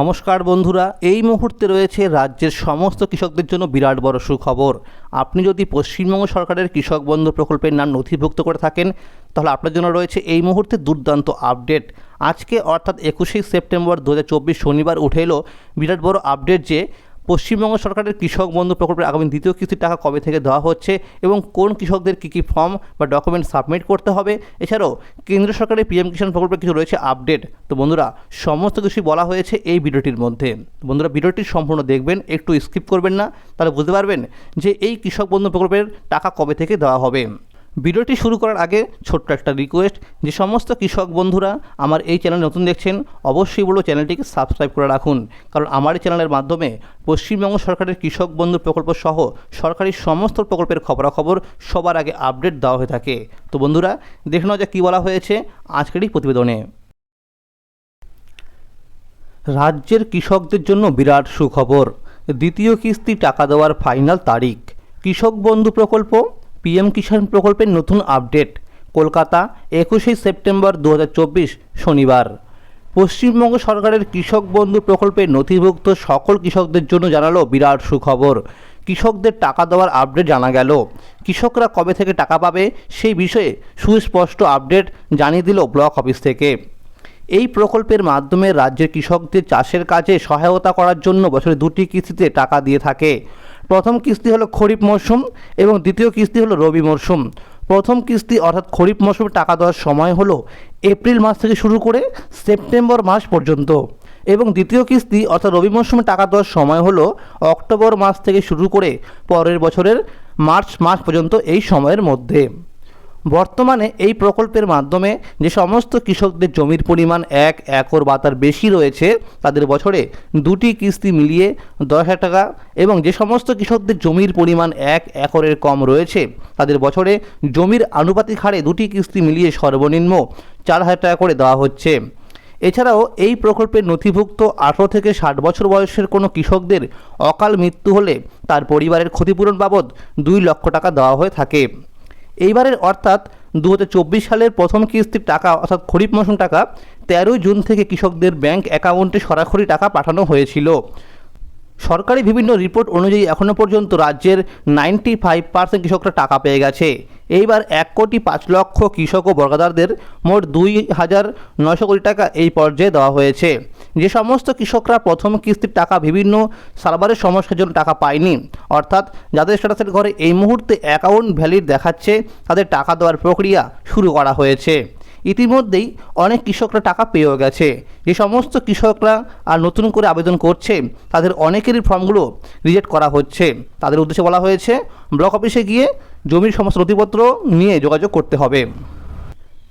নমস্কার বন্ধুরা, এই মুহূর্তে রয়েছে রাজ্যের সমস্ত কৃষকদের জন্য বিরাট বড় সুখবর। আপনি যদি পশ্চিমবঙ্গ সরকারের কৃষক বন্ধু প্রকল্পের নাম নথিভুক্ত করে থাকেন, তাহলে আপনার জন্য রয়েছে এই মুহূর্তে দুর্দান্ত আপডেট। আজকে অর্থাৎ একুশে সেপ্টেম্বর দু হাজার চব্বিশ শনিবার উঠে এলো বিরাট বড় আপডেট যে পশ্চিমবঙ্গ সরকারের কৃষক বন্ধু প্রকল্পের আগামী দ্বিতীয় কিস্তির টাকা কবে থেকে দেওয়া হচ্ছে এবং কোন কৃষকদের কী কী ফর্ম বা ডকুমেন্ট সাবমিট করতে হবে? এছাড়াও কেন্দ্র সরকারের পিএম কিষাণ প্রকল্পে কিছু রয়েছে আপডেট। তো বন্ধুরা, সমস্ত কিছুই বলা হয়েছে এই ভিডিওটির মধ্যে। বন্ধুরা, ভিডিওটি সম্পূর্ণ দেখবেন, একটু স্কিপ করবেন না, তাহলে বুঝতে পারবেন যে এই কৃষক বন্ধু প্রকল্পের টাকা কবে থেকে দেওয়া হবে। ভিডিওটি শুরু করার আগে ছোট্ট একটা রিকোয়েস্ট যে সমস্ত কৃষক বন্ধুরা আমার এই চ্যানেল নতুন দেখছেন, অবশ্যই বলো চ্যানেলটিকে সাবস্ক্রাইব করে রাখুন। কারণ আমার এই চ্যানেলের মাধ্যমে পশ্চিমবঙ্গ সরকারের কৃষক বন্ধু প্রকল্প সহ সরকারি সমস্ত প্রকল্পের খবরাখবর সবার আগে আপডেট দেওয়া হয়ে থাকে। তো বন্ধুরা, দেখে নেওয়া যাক কী বলা হয়েছে আজকের এই প্রতিবেদনে। রাজ্যের কৃষকদের জন্য বিরাট সুখবর। দ্বিতীয় কিস্তি টাকা দেওয়ার ফাইনাল তারিখ। কৃষক বন্ধু প্রকল্প পিএম কিষাণ প্রকল্পের নতুন আপডেট। কলকাতা, একুশে সেপ্টেম্বর দু হাজার চব্বিশ, শনিবার। পশ্চিমবঙ্গ সরকারের কৃষক বন্ধু প্রকল্পে নথিভুক্ত সকল কৃষকদের জন্য জানালো বিরাট সুখবর। কৃষকদের টাকা দেওয়ার আপডেট জানা গেল। কৃষকরা কবে থেকে টাকা পাবে সেই বিষয়ে সুস্পষ্ট আপডেট জানিয়ে দিল ব্লক অফিস থেকে। এই প্রকল্পের মাধ্যমে রাজ্যের কৃষকদের চাষের কাজে সহায়তা করার জন্য বছরে দুটি কিস্তিতে টাকা দিয়ে থাকে। প্রথম কিস্তি হলো খরিফ মরশুম এবং দ্বিতীয় কিস্তি হলো রবি মরশুম। প্রথম কিস্তি অর্থাৎ খরিফ মরশুমে টাকা দেওয়ার সময় হলো এপ্রিল মাস থেকে শুরু করে সেপ্টেম্বর মাস পর্যন্ত। এবং দ্বিতীয় কিস্তি অর্থাৎ রবি মরশুমে টাকা দেওয়ার সময় হলো অক্টোবর মাস থেকে শুরু করে পরের বছরের মার্চ মাস পর্যন্ত এই সময়ের মধ্যে। বর্তমানে এই প্রকল্পের মাধ্যমে যে সমস্ত কৃষকদের জমির পরিমাণ এক একর বা তার বেশি রয়েছে, তাদের বছরে দুটি কিস্তি মিলিয়ে দশ হাজার টাকা এবং যে সমস্ত কৃষকদের জমির পরিমাণ এক একরের কম রয়েছে, তাদের বছরে জমির আনুপাতিক হারে দুটি কিস্তি মিলিয়ে সর্বনিম্ন চার হাজার টাকা করে দেওয়া হচ্ছে। এছাড়াও এই প্রকল্পের নথিভুক্ত আঠেরো থেকে ষাট বছর বয়সের কোনো কৃষকদের অকাল মৃত্যু হলে তার পরিবারের ক্ষতিপূরণ বাবদ দুই লক্ষ টাকা দেওয়া হয়ে থাকে। এইবারের অর্থাৎ দু হাজার চব্বিশ সালের প্রথম কিস্তির টাকা, অর্থাৎ খরিফ মৌসুম টাকা, তেরোই জুন থেকে কৃষকদের ব্যাংক অ্যাকাউন্টে সরাসরি টাকা পাঠানো হয়েছিল। সরকারি বিভিন্ন রিপোর্ট অনুযায়ী এখনও পর্যন্ত রাজ্যের নাইনটি ফাইভ পার্সেন্ট কৃষকরা টাকা পেয়ে গেছে। এইবার এক কোটি পাঁচ লক্ষ কৃষক ও বর্গাদারদের মোট দুই হাজার নয়শো কোটি টাকা এই পর্যায়ে দেওয়া হয়েছে। যে সমস্ত কৃষকরা প্রথম কিস্তির টাকা বিভিন্ন সার্ভারের সমস্যার জন্য টাকা পায়নি, অর্থাৎ যাদের স্ট্যাটাসের ঘরে এই মুহূর্তে অ্যাকাউন্ট ভ্যালিড দেখাচ্ছে, তাদের টাকা দেওয়ার প্রক্রিয়া শুরু করা হয়েছে। ইতিমধ্যেই অনেক কৃষকরা টাকা পেয়েও গেছে। যে সমস্ত কৃষকরা আর নতুন করে আবেদন করছে, তাদের অনেকেরই ফর্মগুলো রিজেক্ট করা হচ্ছে। তাদের উদ্দেশ্যে বলা হয়েছে, ব্লক অফিসে গিয়ে জমির সমস্ত নথিপত্র নিয়ে যোগাযোগ করতে হবে।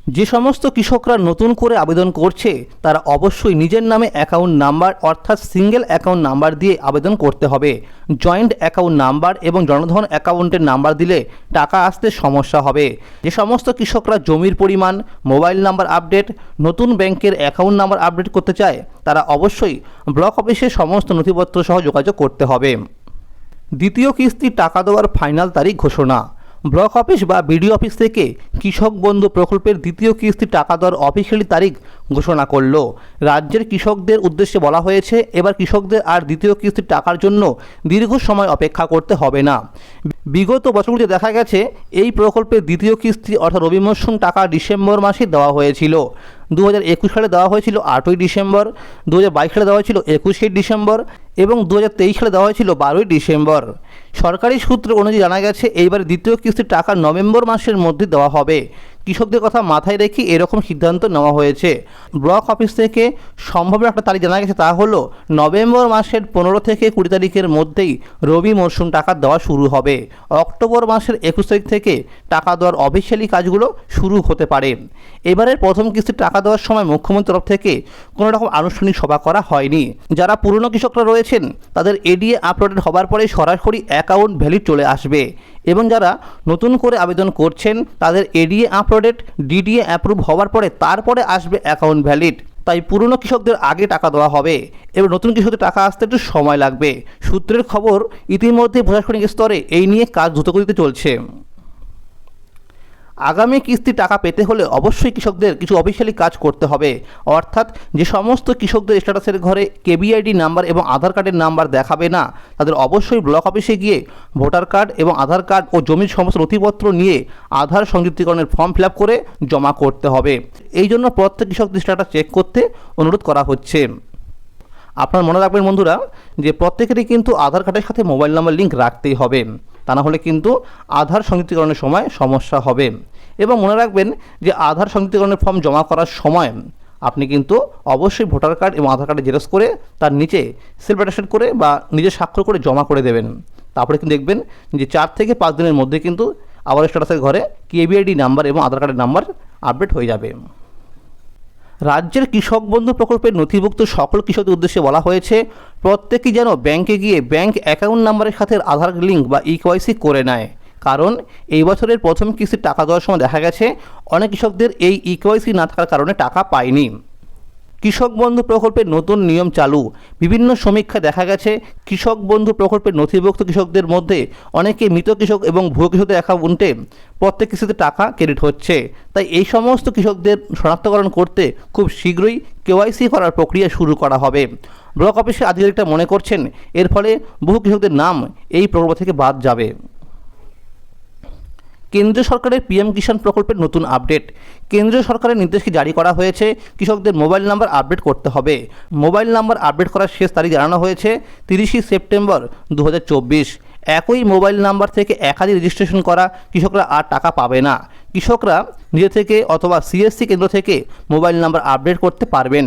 যে সমস্ত কৃষকরা নতুন করে আবেদন করছে, তারা অবশ্যই নিজের নামে অ্যাকাউন্ট নাম্বার অর্থাৎ সিঙ্গেল অ্যাকাউন্ট নাম্বার দিয়ে আবেদন করতে হবে। জয়েন্ট অ্যাকাউন্ট নাম্বার এবং জনধন অ্যাকাউন্টের নাম্বার দিলে টাকা আসতে সমস্যা হবে। যে সমস্ত কৃষকরা জমির পরিমাণ মোবাইল নাম্বার আপডেট নতুন ব্যাংকের অ্যাকাউন্ট নাম্বার আপডেট করতে চায়, তারা অবশ্যই ব্লক অফিসে সমস্ত নথিপত্র সহ যোগাযোগ করতে হবে। দ্বিতীয় কিস্তির টাকা দেওয়ার ফাইনাল তারিখ ঘোষণা। ব্লক অফিস বা বিডিও অফিস থেকে কৃষক বন্ধু প্রকল্পের দ্বিতীয় কিস্তি টাকা দেওয়ার অফিসিয়ালি তারিখ ঘোষণা করল। রাজ্যের কৃষকদের উদ্দেশ্যে বলা হয়েছে, এবার কৃষকদের আর দ্বিতীয় কিস্তির টাকার জন্য দীর্ঘ সময় অপেক্ষা করতে হবে না। বিগত বছরগুলিতে দেখা গেছে, এই প্রকল্পের দ্বিতীয় কিস্তি অর্থাৎ রবি মরশুম টাকা ডিসেম্বর মাসে দেওয়া হয়েছিল। দু হাজার একুশ সালে দেওয়া হয়েছিল আটই ডিসেম্বর দু হাজার বাইশ সালে দেওয়া হয়েছিল একুশে ডিসেম্বর এবং দু হাজার তেইশ সালে দেওয়া হয়েছিল বারোই ডিসেম্বর। সরকারি সূত্র অনুযায়ী জানা গেছে, এইবার দ্বিতীয় কিস্তির টাকা নভেম্বর মাসের মধ্যে দেওয়া হবে। কৃষকদের কথা মাথায় রেখে এরকম সিদ্ধান্ত নেওয়া হয়েছে। ব্লক অফিস থেকে সম্ভাব্য একটা তারিখ জানা গেছে তা হলো নভেম্বর মাসের পনেরো থেকে কুড়ি তারিখের মধ্যেই রবি মরশুম টাকা দেওয়া শুরু হবে। অক্টোবর মাসের একুশ তারিখ থেকে টাকা দেওয়ার অফিসিয়ালি কাজগুলো শুরু হতে পারে। এবারের প্রথম কিস্তির টাকা দেওয়ার সময় মুখ্যমন্ত্রীর তরফ থেকে কোনো রকম আনুষ্ঠানিক সভা করা হয়নি। যারা পুরনো কৃষকরা রয়েছেন, তাদের এডিএ আপলোডেড হবার পরে সরাসরি অ্যাকাউন্ট ভ্যালিড চলে আসবে। এবং যারা নতুন করে আবেদন করছেন, তাদের এডিএ আপলোডেড ডিডিএ অ্যাপ্রুভ হওয়ার পরে তারপরে আসবে অ্যাকাউন্ট ভ্যালিড তাই পুরনো কৃষকদের আগে টাকা দেওয়া হবে। এবং নতুন কৃষকদের টাকা আসতে একটু সময় লাগবে। সূত্রের খবর, ইতিমধ্যে প্রশাসনিক স্তরে এই নিয়ে কাজ দ্রুতগতিতে চলছে। আগামী কিস্তি টাকা পেতে হলে অবশ্যই কৃষকদের কিছু অফিসিয়ালি কাজ করতে হবে। অর্থাৎ যে সমস্ত কৃষকদের স্ট্যাটাসের ঘরে কেবিআইডি নাম্বার এবং আধার কার্ডের নাম্বার দেখাবে না, তাদের অবশ্যই ব্লক অফিসে গিয়ে ভোটার কার্ড এবং আধার কার্ড ও জমির সমস্ত নথিপত্র নিয়ে আধার সংযুক্তিকরণের ফর্ম ফিল করে জমা করতে হবে। এই জন্য প্রত্যেক কৃষকদের স্ট্যাটাস চেক করতে অনুরোধ করা হচ্ছে। আপনার মনে রাখবেন বন্ধুরা, যে প্রত্যেকেরই কিন্তু আধার কার্ডের সাথে মোবাইল নাম্বার লিঙ্ক রাখতেই হবে। তা না হলে কিন্তু আধার সংযুক্তিকরণের সময় সমস্যা হবে। এবং মনে রাখবেন যে আধার সংযুক্তিকরণের ফর্ম জমা করার সময় আপনি কিন্তু অবশ্যই ভোটার কার্ড এবং আধার কার্ডে জেরক্স করে তার নিচে সেলফ অ্যাটাস্টেড করে বা নিজে স্বাক্ষর করে জমা করে দেবেন। তারপরে কিন্তু দেখবেন যে চার থেকে পাঁচ দিনের মধ্যে কিন্তু আবার স্ট্যাটাসের ঘরে কেবিআইডি নাম্বার এবং আধার কার্ডের নাম্বার আপডেট হয়ে যাবে। রাজ্যের কৃষক বন্ধু প্রকল্পের নথিভুক্ত সকল কৃষকদের উদ্দেশ্যে বলা হয়েছে, প্রত্যেকেই যেন ব্যাংকে গিয়ে ব্যাংক অ্যাকাউন্ট নাম্বারের সাথে আধার লিঙ্ক বা ইকোয়াইসি করে নেয়। কারণ, এই বছরের প্রথম কিস্তির টাকা দেওয়ার সময় দেখা গেছে, অনেক কৃষকদের এই ইকোয়াইসি না থাকার কারণে টাকা পায়নি। কৃষক বন্ধু প্রকল্পের নতুন নিয়ম চালু। বিভিন্ন সমীক্ষায় দেখা গেছে, কৃষক বন্ধু প্রকল্পের নথিভুক্ত কৃষকদের মধ্যে অনেকে মৃত কৃষক এবং ভুয়ো কৃষকদের অ্যাকাউন্টে প্রত্যেক কিস্তিতে টাকা ক্রেডিট হচ্ছে। তাই এই সমস্ত কৃষকদের শনাক্তকরণ করতে খুব শীঘ্রই কেওয়াইসি করার প্রক্রিয়া শুরু করা হবে। ব্লক অফিসের আধিকারিকরা মনে করছেন, এর ফলে বহু কৃষকদের নাম এই প্রকল্প থেকে বাদ যাবে। কেন্দ্রীয় সরকারের পিএম কিষাণ প্রকল্পের নতুন আপডেট। কেন্দ্রীয় সরকারের নির্দেশকে জারি করা হয়েছে? কৃষকদের মোবাইল নাম্বার আপডেট করতে হবে। মোবাইল নাম্বার আপডেট করার শেষ তারিখ জানানো হয়েছে, তিরিশে সেপ্টেম্বর দু হাজার চব্বিশ। একই মোবাইল নাম্বার থেকে একাধিক রেজিস্ট্রেশন করা কৃষকরা আর টাকা পাবে না। কৃষকরা নিজে থেকে অথবা সিএসসি কেন্দ্র থেকে মোবাইল নাম্বার আপডেট করতে পারবেন।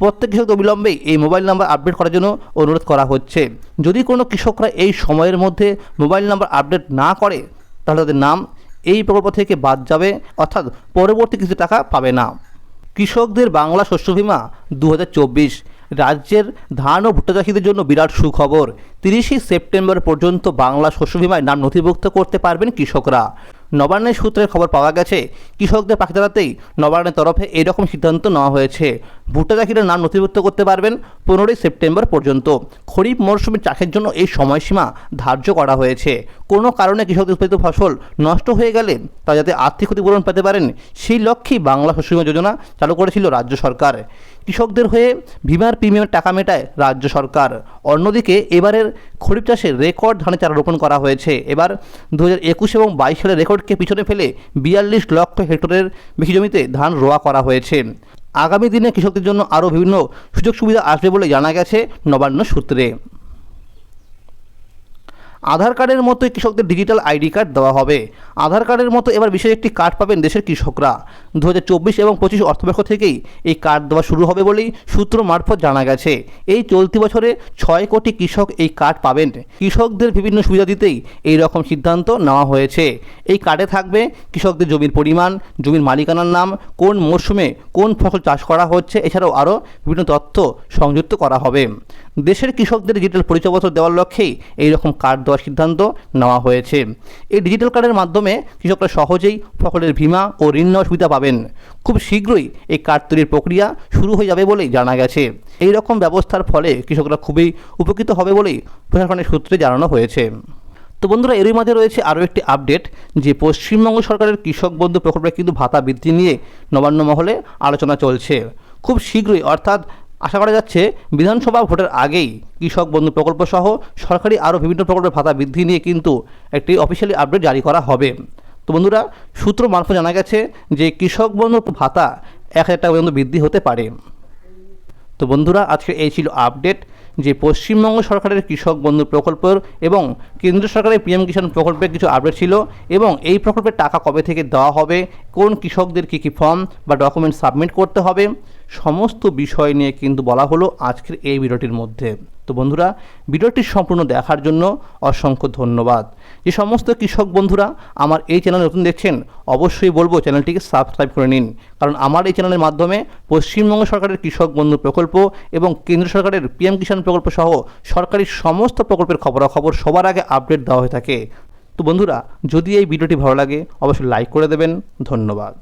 প্রত্যেক কৃষক অবিলম্বেই এই মোবাইল নাম্বার আপডেট করার জন্য অনুরোধ করা হচ্ছে। যদি কোনো কৃষকরা এই সময়ের মধ্যে মোবাইল নাম্বার আপডেট না করে, তাহলে তাদের নাম এই প্রকল্প থেকে বাদ যাবে, অর্থাৎ পরবর্তী কিছু টাকা পাবে না। কৃষকদের বাংলা শস্য বীমা দু রাজ্যের ধান ও ভুট্টা চাষিদের জন্য বিরাট সুখবর। তিরিশে সেপ্টেম্বর পর্যন্ত বাংলা শস্য বিমায় নাম নথিভুক্ত করতে পারবেন কৃষকরা। নবান্নের সূত্রের খবর পাওয়া গেছে, কৃষকদের পাখি দাঁড়াতেই নবান্নের তরফে এরকম সিদ্ধান্ত নেওয়া হয়েছে। ভুট্টা চাষিরা নাম নথিভুক্ত করতে পারবেন পনেরোই সেপ্টেম্বর পর্যন্ত। খরিফ মরশুমে চাষের জন্য এই সময়সীমা ধার্য করা হয়েছে। কোনো কারণে কৃষকদের উৎপাদিত ফসল নষ্ট হয়ে গেলে তা যাতে আর্থিক ক্ষতিপূরণ পেতে পারেন, সেই লক্ষ্যেই বাংলা শস্য বীমা যোজনা চালু করেছিল রাজ্য সরকার। কৃষকদের হয়ে বিমার প্রিমিয়ামের টাকা মেটায় রাজ্য সরকার। অন্যদিকে এবারের খরিফ চাষে রেকর্ড ধানে চারা রোপণ করা হয়েছে। এবার দু হাজার একুশ এবং বাইশ সালের রেকর্ডকে পিছনে ফেলে বিয়াল্লিশ লক্ষ হেক্টরের বেশি জমিতে ধান রোয়া করা হয়েছে। আগামী দিনে কৃষকদের জন্য আরও বিভিন্ন সুযোগ সুবিধা আসবে বলে জানা গেছে নবান্ন সূত্রে। আধার কার্ডের মতোই কৃষকদের ডিজিটাল আইডি কার্ড দেওয়া হবে। আধার কার্ডের মতো এবার বিশেষ একটি কার্ড পাবেন দেশের কৃষকরা। দু হাজার চব্বিশ এবং পঁচিশ অর্থবর্ষ থেকেই এই কার্ড দেওয়া শুরু হবে বলেই সূত্র মারফত জানা গেছে। এই চলতি বছরে ছয় কোটি কৃষক এই কার্ড পাবেন। কৃষকদের বিভিন্ন সুবিধা দিতেই এই রকম সিদ্ধান্ত নেওয়া হয়েছে। এই কার্ডে থাকবে কৃষকদের জমির পরিমাণ, জমির মালিকানার নাম, কোন মরশুমে কোন ফসল চাষ করা হচ্ছে, এছাড়াও আরও বিভিন্ন তথ্য সংযুক্ত করা হবে। দেশের কৃষকদের ডিজিটাল পরিচয়পত্র দেওয়ার লক্ষ্যেই এই রকম কার্ড দেওয়ার সিদ্ধান্ত নেওয়া হয়েছে। এই ডিজিটাল কার্ডের মাধ্যমে কৃষকরা সহজেই ফসলের বিমা ও ঋণ নেওয়ার সুবিধা পাবেন। খুব শীঘ্রই এই কার্ড তৈরির প্রক্রিয়া শুরু হয়ে যাবে বলেই জানা গেছে। এই রকম ব্যবস্থার ফলে কৃষকরা খুবই উপকৃত হবে বলেই প্রশাসনের সূত্রে জানানো হয়েছে। তো বন্ধুরা, এরই মাঝে রয়েছে আরও একটি আপডেট, যে পশ্চিমবঙ্গ সরকারের কৃষক বন্ধু প্রকল্পে কিন্তু ভাতা বৃদ্ধি নিয়ে নবান্ন মহলে আলোচনা চলছে। খুব শীঘ্রই, অর্থাৎ আশা করা যাচ্ছে বিধানসভা ভোটের আগেই কৃষক বন্ধু প্রকল্প সহ সরকারি আরও বিভিন্ন প্রকল্পের ভাতা বৃদ্ধি নিয়ে কিন্তু একটি অফিসিয়ালি আপডেট জারি করা হবে। তো বন্ধুরা, সূত্র মারফত জানা গেছে যে কৃষক বন্ধু ভাতা এক হাজার টাকা পর্যন্ত বৃদ্ধি হতে পারে। তো বন্ধুরা, আজকে এই ছিল আপডেট যে পশ্চিমবঙ্গ সরকারের কৃষক বন্ধু প্রকল্প এবং কেন্দ্র সরকারের পিএম কিষাণ প্রকল্পের কিছু আপডেট ছিল এবং এই প্রকল্পের টাকা কবে থেকে দেওয়া হবে, কোন কৃষকদের কী কী ফর্ম বা ডকুমেন্ট সাবমিট করতে হবে, সমস্ত বিষয় নিয়ে কিন্তু বলা হলো আজকের এই ভিডিওটির মধ্যে। তো বন্ধুরা, ভিডিওটি সম্পূর্ণ দেখার জন্য অসংখ্য ধন্যবাদ। যে সমস্ত কৃষক বন্ধুরা আমার এই চ্যানেল নতুন দেখছেন, অবশ্যই বলব চ্যানেলটিকে সাবস্ক্রাইব করে নিন। কারণ আমার এই চ্যানেলের মাধ্যমে পশ্চিমবঙ্গ সরকারের কৃষক বন্ধু প্রকল্প এবং কেন্দ্র সরকারের পিএম কিষাণ প্রকল্প সহ সরকারি সমস্ত প্রকল্পের খবরাখবর সবার আগে আপডেট দেওয়া হয়ে থাকে। তো বন্ধুরা, যদি এই ভিডিওটি ভালো লাগে, অবশ্যই লাইক করে দেবেন। ধন্যবাদ।